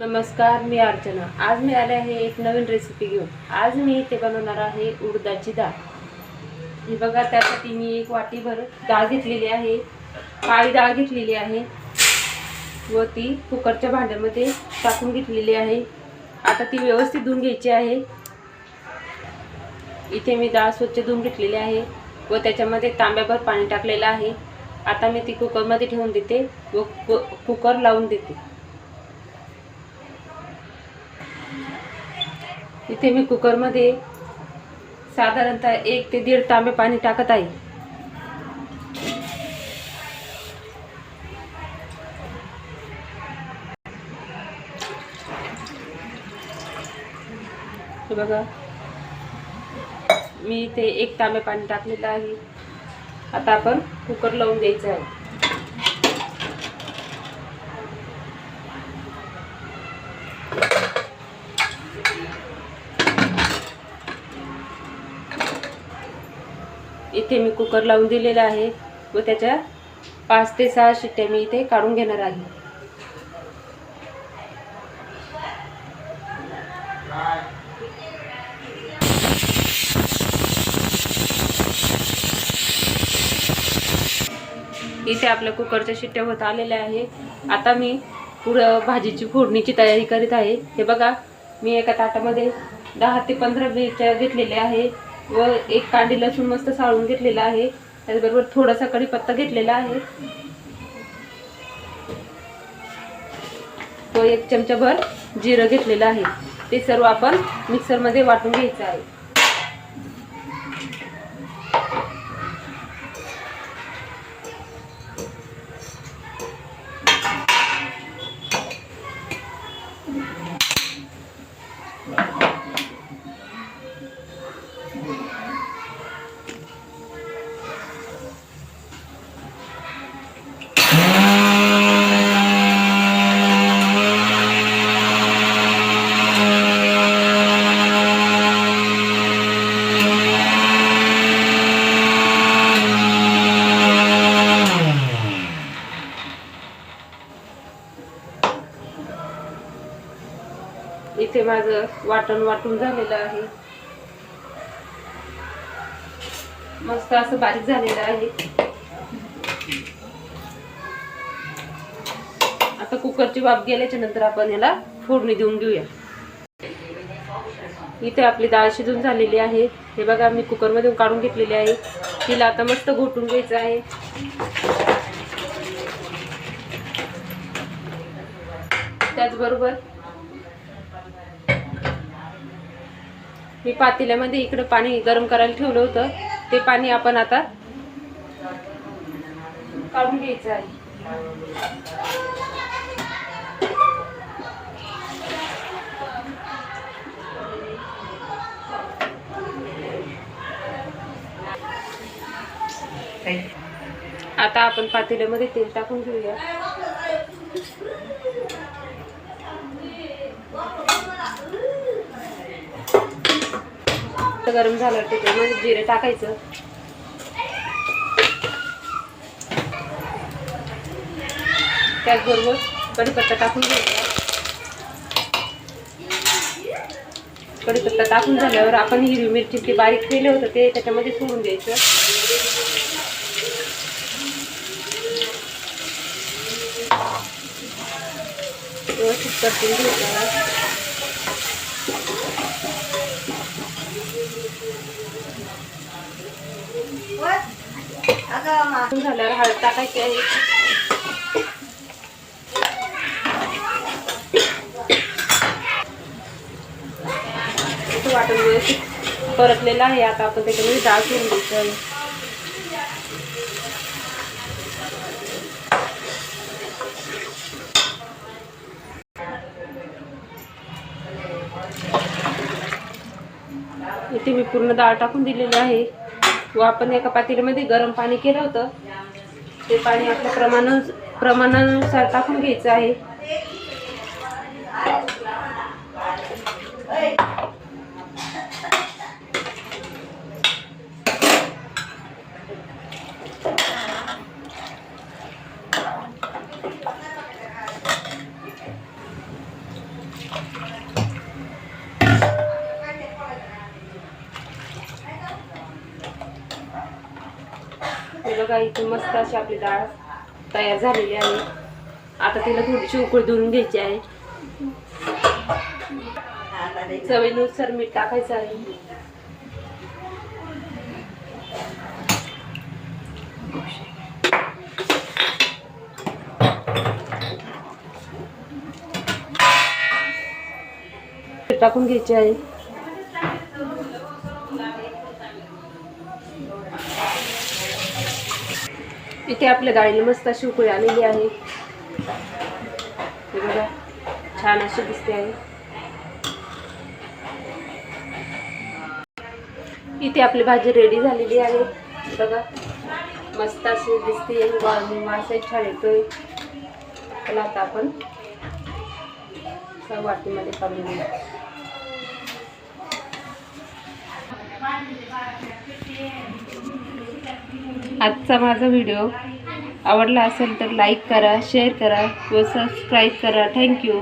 नमस्कार मी अर्चना. आज मी आले आहे एक नवीन रेसिपी घेऊन. आज मी इथे बनवणार आहे उडदाची डाळ. ही बघा त्यासाठी मी एक वाटीभर डाळ घेतलेली आहे. काळी डाळ घेतलेली आहे. व ती कुकरच्या भांड्यामध्ये टाकून घेतलेली आहे. आता ती व्यवस्थित धुवून घ्यायची आहे. इथे मी डाळ स्वच्छ धुवून घेतलेली आहे व त्याच्यामध्ये तांब्याभर पाणी टाकलेलं आहे. आता मी ती कुकरमध्ये ठेवून देते व कु- कुकर लावून देते. इथे मी कुकरमध्ये साधारणतः एक ते दीड तांबे पाणी टाकत आहे. हे बघा. मी इथे एक तांबे पाणी टाकलेलं आहे. आता आपण कुकर लावून द्यायचं आहे. इथे मी कुकर लावून दिलेला आहे. व त्याच्या पाच ते सहा शिट्ट्या मी इथे काढून घेणार आहे. इथे आपल्या कुकरच्या शिट्ट्या होत आलेल्या आहे. आता मी पुढं भाजीची फोडणीची तयारी करीत आहे. हे बघा मी एका ताटामध्ये दहा ते पंधरा मिरच्या घेतलेल्या आहे. व एक कांडी लसूण मस्त साळून घेतलेला आहे. त्याचबरोबर थोडासा कढीपत्ता घेतलेला आहे. व एक चमचाभर जिरं घेतलेलं आहे. ते सर्व आपण मिक्सरमध्ये वाटून घ्यायचं आहे. इथे माझं वाटण वाटून झालेलं आहे. मस्त असं बारीक झालेलं आहे. आता कुकरची वाफ गेल्याच्यानंतर आपण याला फोडणी देऊन घेऊया. इथे आपली डाळ शिजून झालेली आहे. हे बघा मी कुकरमधून काढून घेतलेली आहे. तिला आता मस्त घोटून घ्यायचं आहे. त्याचबरोबर मी पातेल्यामध्ये इकडं पाणी गरम करायला ठेवलं होतं. ते पाणी आपण आता काढून घ्यायचं आहे. आता आपण पातेल्यामध्ये तेल टाकून घेऊया. गरम झालं त्याच्यामध्ये जिरे टाकायचं. त्याचबरोबर कढीपत्ता टाकून घ्यायचा. कढीपत्ता टाकून झाल्यावर आपण हिरवी मिरची ते बारीक केलं होतं ते त्याच्यामध्ये सोडून द्यायचं. व्यवस्थित परतून घ्यायचं. झाल्यावर हळद टाकायची आहे. वाटून व्यवस्थित परतलेलं आहे. आता आपण त्याच्यामध्ये डाळ ठेवून द्यायचं आहे. इथे मी पूर्ण डाळ टाकून दिलेली आहे. व आपण एका पातेल्यामध्ये गरम पाणी केलं होतं ते पाणी आपल्या प्रमाणा प्रमाणानुसार टाकून घ्यायचं आहे. हे बघा इथे मस्त अशी आपली डाळ तयार झालेली आहे. आता तिला थोडीशी उकळ धुवून घ्यायची आहे. चवीनुसार मीठ टाकायचं आहे. टाकून घ्यायचे आहे. इथे आपल्या डाळीला मस्त अशी उकळी आलेली आहे. हे बघा छान अशी दिसते आहे. इथे आपली भाजी रेडी झालेली आहे. बघा मस्त अशी दिसते मासे छान येतोय. त्याला आता आपण वाटीमध्ये काढून घेऊ आजचा माझा व्हिडिओ आवडला असेल तर लाईक करा शेअर करा व सबस्क्राईब करा थँक्यू